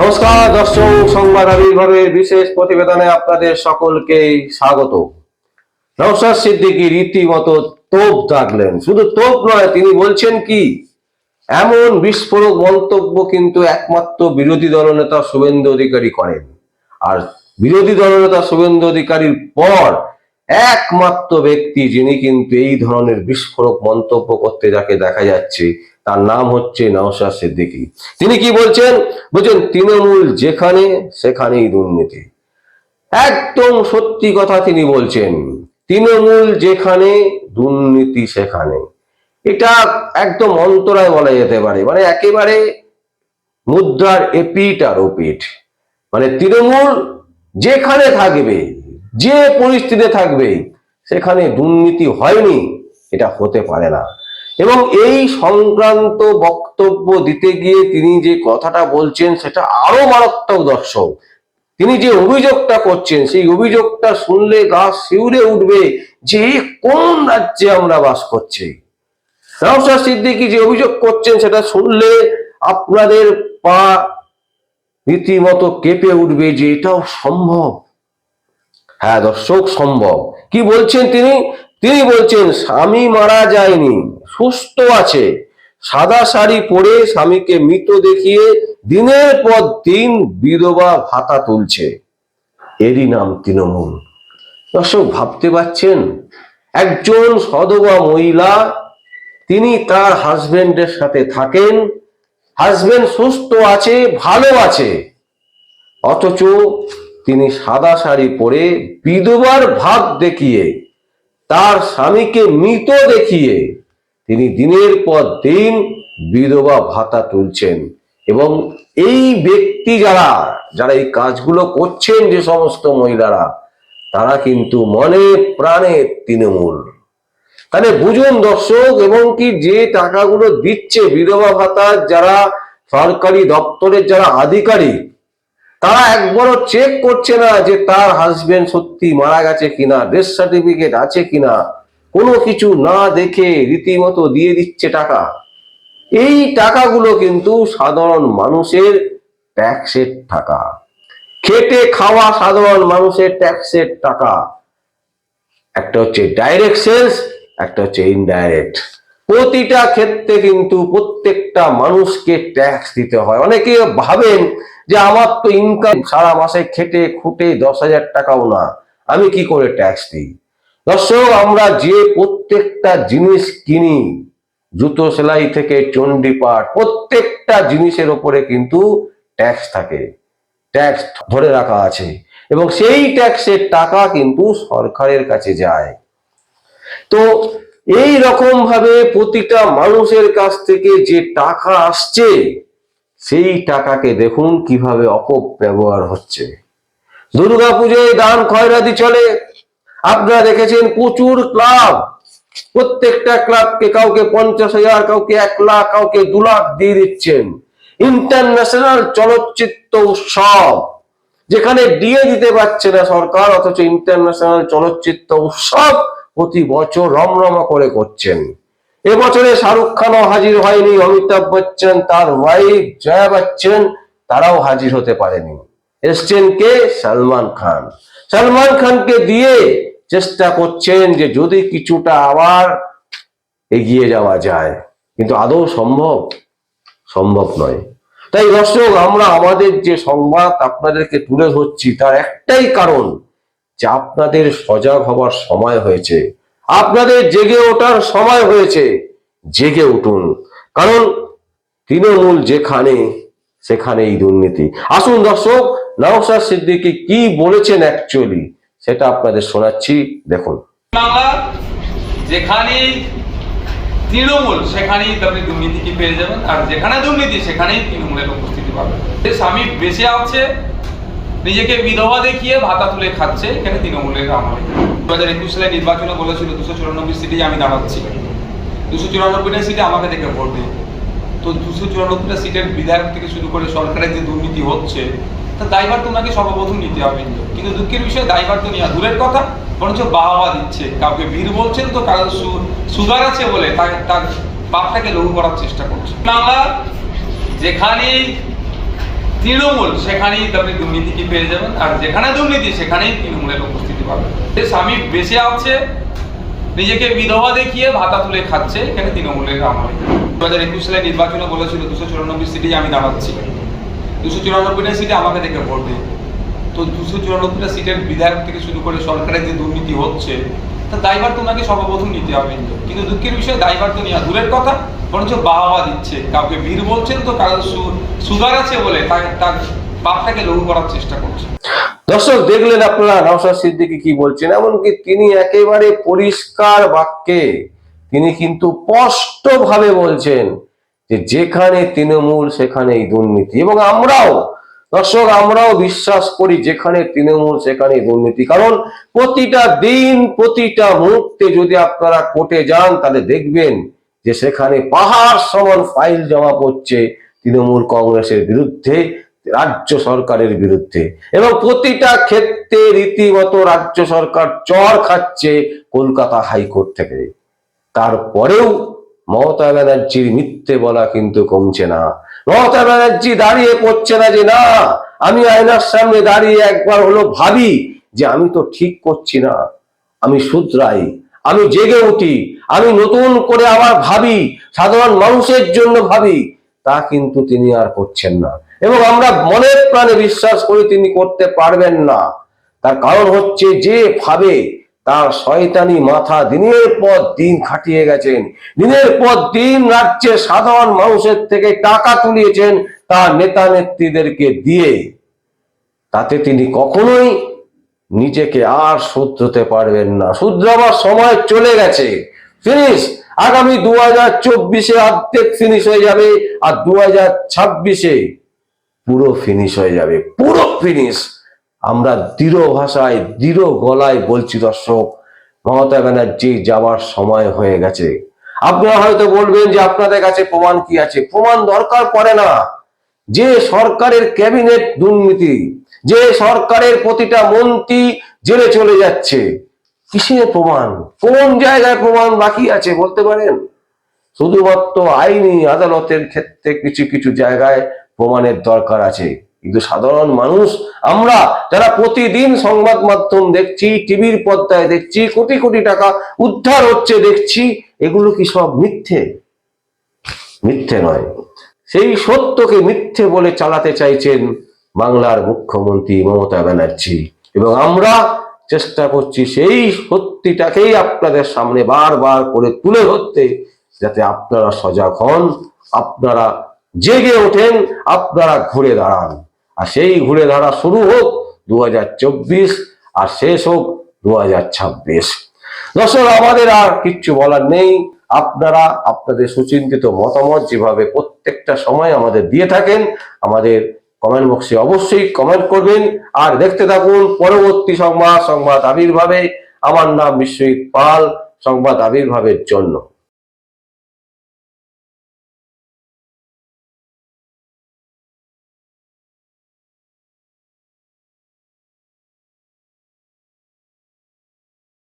নমস্কার, দর্শক সংবাদ আবির্ভাবের বিশেষ প্রতিবেদনে আপনাদের সকলকে স্বাগত। নওশাদ সিদ্দিকী রীতিমতো তোপ দাগলেন শুধু তোপ নয়, তিনি বলছেন কি, এমন বিস্ফোরক মন্তব্য কিন্তু একমাত্র বিরোধী দলনেতা শুভেন্দু অধিকারী করেন। আর বিরোধী দলনেতা শুভেন্দু অধিকারীর পর একমাত্র ব্যক্তি যিনি কিন্তু এই ধরনের বিস্ফোরক মন্তব্য করতে যাকে দেখা যাচ্ছে তার নাম হচ্ছে নওশাদ সিদ্দিকী। তিনি কি বলছেন? বলছেন, তৃণমূল যেখানে, সেখানেই দুর্নীতি। একদম সত্যি কথা তিনি বলছেন, তৃণমূল যেখানে, দুর্নীতি সেখানে। এটা একদম অন্তরায় বলা যেতে পারে। মানে একেবারে মুদ্রার এপিট আর ওপিট মানে তৃণমূল যেখানে থাকবে, যে পরিস্থিতিতে থাকবে, সেখানে দুর্নীতি হয়নি, এটা হতে পারে না। এবং এই সংক্রান্ত বক্তব্য দিতে গিয়ে তিনি যে কথাটা বলছেন সেটা আরও মারাত্মক দর্শক। তিনি যে অভিযোগটা করছেন, সেই অভিযোগটা শুনলে গা শিউরে উঠবে যে কোন রাজ্যে আমরা বাস করছি। নওশাদ সিদ্দিকি যে অভিযোগ করছেন সেটা শুনলে আপনাদের পা রীতিমতো কেঁপে উঠবে যে এটাও সম্ভব। হ্যাঁ দর্শক, সম্ভব। কি বলছেন তিনি? তিনি বলছেন, স্বামী মারা যায়নি। সুস্থ আছে। সাদা শাড়ি পরে স্বামীকে মৃত দেখিয়ে দিনের পর দিন বিধবা ভাতা তুলছে। এরই নাম তৃণমূল। দর্শক, ভাবতে পারছেন? একজন সদবা মহিলা, তিনি তার হাজবেন্ডের সাথে থাকেন। হাজবেন্ড সুস্থ আছে, ভালো আছে। অথচ তিনি সাদা শাড়ি পরে বিধবার ভাব দেখিয়ে, তার স্বামীকে মৃত দেখিয়ে তিনি দিনের পর দিন বিধবা ভাতা তুলছেন। এবং এই ব্যক্তি যারা যারা এই কাজগুলো করছেন যে সমস্ত মহিলারা, তারা কিন্তু মনে প্রাণে তৃণমূল। তাহলে বুঝুন দর্শক, এবং কি যে টাকাগুলো দিচ্ছে বিধবা ভাতা, যারা সরকারি দপ্তরের যারা আধিকারিক, তারা একবারও চেক করছে না যে তার হাজবেন্ড সত্যি মারা গেছে কিনা ডেথ সার্টিফিকেট আছে কিনা। কোনো কিছু না দেখে রীতিমতো দিয়ে দিচ্ছে টাকা। এই টাকাগুলো কিন্তু সাধারণ মানুষের ট্যাক্সের টাকা। খেটে খাওয়া সাধারণ মানুষের ট্যাক্সের টাকা। একটা হচ্ছে ডাইরেক্ট সেলস একটা হচ্ছে ইনডাইরেক্ট প্রতিটা ক্ষেত্রে কিন্তু প্রত্যেকটা মানুষকে ট্যাক্স দিতে হয়। অনেকে ভাবেন যে আমার তো ইনকাম সারা মাসে খেটে খুটে দশ হাজার টাকাও না। আমি কি করে ট্যাক্স দিই? দর্শক, আমরা যে প্রত্যেকটা জিনিস কিনি, জুতো সেলাই থেকে চণ্ডীপাঠ প্রত্যেকটা জিনিসের ওপরে কিন্তু ট্যাক্স থাকে। ট্যাক্স ধরে রাখা আছে। এবং সেই ট্যাক্সের টাকা কিন্তু সরকারের কাছে যায়। তো এই রকম ভাবে প্রতিটা মানুষের কাছ থেকে যে টাকা আসছে, সেই টাকাকে দেখুন কীভাবে অপব্যবহার হচ্ছে। দুর্গাপুজোয় দান খয়রাতি চলে। আপনারা দেখেছেন প্রচুর ক্লাব। প্রত্যেকটা ক্লাবকে কাউকে পঞ্চাশ হাজার, কাউকে এক লাখ, কাউকে দু লাখ দিয়ে দিচ্ছেন। ইন্টারন্যাশনাল চলচ্চিত্র উৎসব, যেখানে দিয়ে দিতে পারছে না সরকার, অথচ ইন্টারন্যাশনাল চলচ্চিত্র উৎসব প্রতি বছর রমরমা করে করছেন। এবছরে শাহরুখ খানও হাজির হয়নি, অমিতাভ বচ্চন তার ওয়াইফ জয়া বচ্চন, তারাও হাজির হতে পারেনি। এসছেন কে? সালমান খান। সালমান খানকে দিয়ে চেষ্টা করছেন যে যদি কিছুটা আবার এগিয়ে যাওয়া যায়। কিন্তু আদৌ সম্ভব? সম্ভব নয়। তাই দর্শক, আমরা আমাদের যে সংবাদ আপনাদেরকে তুলে ধরছি, তার একটাই কারণ যে আপনাদের সজাগ হবার সময় হয়েছে। আপনাদের জেগে ওঠার সময় হয়েছে। জেগে উঠুন। কারণ তৃণমূল যেখানে, সেখানেই দুর্নীতি। আসুন দর্শক, নওশাদ সিদ্দিকী কি বলেছেন অ্যাকচুয়ালি সেটা আপনাদের শোনাচ্ছি, দেখুন। বাংলা যেখানেই তৃণমূল, সেখানেই আপনি দুর্নীতিকে পেয়ে যাবেন, আর যেখানে দুর্নীতি, সেখানেই তৃণমূলের উপস্থিতি পাবেন স্বামী বেঁচে আছে, নিজেকে বিধবা দেখিয়ে ভাতা তুলে খাচ্ছে, এখানে তৃণমূলের আমলে। দু হাজার একুশ সালে নির্বাচনে বলেছিল, দুশো চুরানব্বই সিটে আমি দাঁড়াচ্ছি। দুশো চুরানব্বইটা সিটে আমাকে দেখে ভোট দিন তো দুশো চুরানব্বইটা সিটের বিধায়ক থেকে শুরু করে সরকারের যে দুর্নীতি হচ্ছে তা দায়ভার তো ওনাকে সর্বপ্রথম নিতে হবে। কিন্তু দুঃখের বিষয়, দায়ভার তো নেওয়া। দূরের কথা, বরঞ্চ বাহবা দিচ্ছে। কাউকে বীর বলছেন তো কারও সুগার আছে বলে তার তার বাপটাকে লঘু করার চেষ্টা করছে। বাংলা যেখানেই তৃণমূল, সেখানেই আপনি দুর্নীতিকে পেয়ে যাবেন। আর যেখানে দুর্নীতি, সেখানেই তৃণমূলের উপস্থিতি পাবেন। স্বামী বেঁচে আছে, নিজেকে বিধবা দেখিয়ে ভাতা তুলে খাচ্ছে, এখানে তৃণমূলের আমলে। দু হাজার একুশ সালে নির্বাচনে বলেছিল, দুশো চুরানব্বই সিটে আমি দাঁড়াচ্ছি। দুশো চুরানব্বইটা সিটে আমাকে দেখে ভোট দিন। তো দুশো চুরানব্বইটা সিটের বিধায়ক থেকে শুরু করে সরকারের যে দুর্নীতি হচ্ছে, তা দায়ভার তো ওনাকে সর্বপ্রথম নিতে হবে কিন্তু। দুঃখের বিষয়, দায়ভার তো নেওয়া দূরের কথা, বরঞ্চ বাহাবা দিচ্ছে। কাউকে বীর বলছেন তো কারোর সু- সুগার আছে বলে তার পাপটাকে লঘু করার চেষ্টা করছে। দর্শক, দেখলেন আপনারা নওশাদ সিদ্দিকী কি বলছেন। এমনকি তিনি একেবারে পরিষ্কার বাক্যে তিনি কিন্তু স্পষ্ট ভাবে বলছেন যে যেখানে তৃণমূল, সেখানেই দুর্নীতি। এবং আমরাও, দর্শক, আমরাও বিশ্বাস করি যেখানে তৃণমূল, সেখানেই দুর্নীতি। কারণ প্রতিটা দিন, প্রতিটা মুহূর্তে যদি আপনারা কোর্টে যান, তাহলে দেখবেন যে সেখানে পাহাড় সমান ফাইল জমা পড়ছে তৃণমূল কংগ্রেসের বিরুদ্ধে, রাজ্য সরকারের বিরুদ্ধে। এবং প্রতিটা ক্ষেত্রে রীতিমতো রাজ্য সরকার চর খাচ্ছে কলকাতা হাইকোর্ট থেকে। তারপরেও মমতা ব্যানার্জির মিথ্যে বলা কিন্তু কমছে না। মমতা ব্যানার্জি দাঁড়িয়ে পড়ছে না যে, না, আমি আয়নার সামনে দাঁড়িয়ে একবার হলো ভাবি যে আমি তো ঠিক করছি না। আমি শুধরাই, আমি জেগে উঠি, আমি নতুন করে আবার ভাবি, সাধারণ মানুষের জন্য ভাবি। তা কিন্তু তিনি আর করছেন না। এবং আমরা মনের প্রাণে বিশ্বাস করি তিনি করতে পারবেন না। তার কারণ হচ্ছে যে ভাবে তার শয়তানি মাথা দিনের পর দিন খাটিয়ে গেছেন। দিনের পর দিন রাজ্যের সাধারণ মানুষের থেকে টাকা তুলিয়েছেন তার নেতা নেত্রীদেরকে দিয়ে। তাতে তিনি কখনোই নিজেকে আর শুধরতে পারবেন না। শুধরাবার সময় চলে গেছে। ফিনিশ আগামী দু হাজার চব্বিশে অর্ধেক ফিনিশ হয়ে যাবে আর দু হাজার ছাব্বিশে পুরো ফিনিশ হয়ে যাবে। পুরো ফিনিশ আমরা দৃঢ় ভাষায়, দৃঢ় গলায় বলছি, দর্শক, মমতা ব্যানার্জি যাওয়ার সময় হয়ে গেছে। আপনারা হয়তো বলবেন যে আপনাদের কাছে প্রমাণ কি আছে? প্রমাণ দরকার পড়ে না। যে সরকারের ক্যাবিনেট দুর্নীতি, যে সরকারের প্রতিটা মন্ত্রী জেলে চলে যাচ্ছে, কিসের প্রমাণ? কোন জায়গায় প্রমাণ বাকি আছে বলতে পারেন? শুধুমাত্র আইনি আদালতের ক্ষেত্রে কিছু কিছু জায়গায় প্রমাণের দরকার আছে। কিন্তু সাধারণ মানুষ, আমরা যারা প্রতিদিন সংবাদ মাধ্যম দেখছি, টিভির পর্দায় দেখছি, কোটি কোটি টাকা উদ্ধার হচ্ছে দেখছি, এগুলো কি সব মিথ্যে? মিথ্যে নয়। সেই সত্যকে মিথ্যে বলে চালাতে চাইছেন বাংলার মুখ্যমন্ত্রী মমতা ব্যানার্জি। এবং আমরা চেষ্টা করছি সেই সত্যিটাকেই আপনাদের সামনে বারবার করে তুলে ধরতে, যাতে আপনারা সজাগ হন, আপনারা জেগে ওঠেন, আপনারা ঘুরে দাঁড়ান। আর সেই ঘুরে দাঁড়া শুরু হোক দু হাজার চব্বিশ, আর শেষ হোক দু দর্শক, আমাদের আর কিচ্ছু বলার নেই। আপনারা, আপনাদের সুচিন্তিত মতামত যেভাবে প্রত্যেকটা সময় আমাদের দিয়ে থাকেন, আমাদের কমেন্ট বক্সে অবশ্যই কমেন্ট করবেন। আর দেখতে থাকুন পরবর্তী সংবাদ সংবাদ আবির্ভাবে। আমার নাম বিশ্বজিৎ পাল, সংবাদ আবির্ভাবের জন্য।